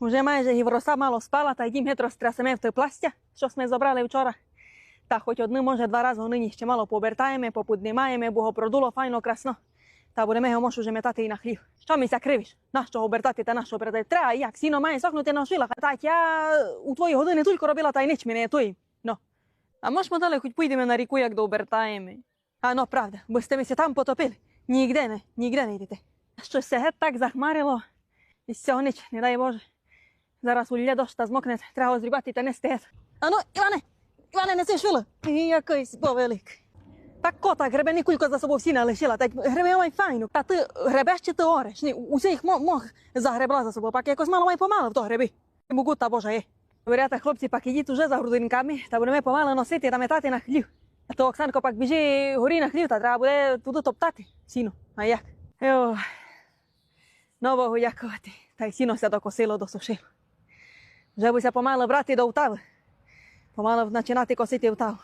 Уже майже гівроса мало спала, та й дім геть розтрясеме в той пластя, що ми забрали вчора. Та хоч одним, може, два рази нині ще мало пообертаємо, попуднімаємо, бо го продуло файно красно. Та будемо його може метати і на хлів. Що мися кривиш? Нащо обертати та нащо обертати? Треба, як сіно має сохнути на шилах. Так я у твої години тільки робила та й ніч мене той. Ну. А може ми далі хоч поїдемо на ріку, як до. А ну, правда, бо сте мися там потопили. Нігде не, нігде не йдете. Щось се геть так захмарило. І з не дай Боже. Зараз у дощ та змокне, треба розрібати та нести геть. А ну, Іване, Іване, неси шило. І якийсь повелик. Так кота гребені кулько за собою всі не лишила, та гребе май файно. Та ти гребеш чи ти ореш? Ні, усе їх мог, мог загребла за собою, пак якось мало май помало в то греби. Могута Божа є. Говорять, хлопці, пак ідіть уже за грудинками, та будемо помало носити та метати на хлів. А то Оксанко пак біжи горі на хлів, та треба буде туди топтати. Сіно, а як? Йо. Нового якувати. Та й сіно ся докосило, до досушило. Вже буся помало брати до втави. Помало починати косити втаву.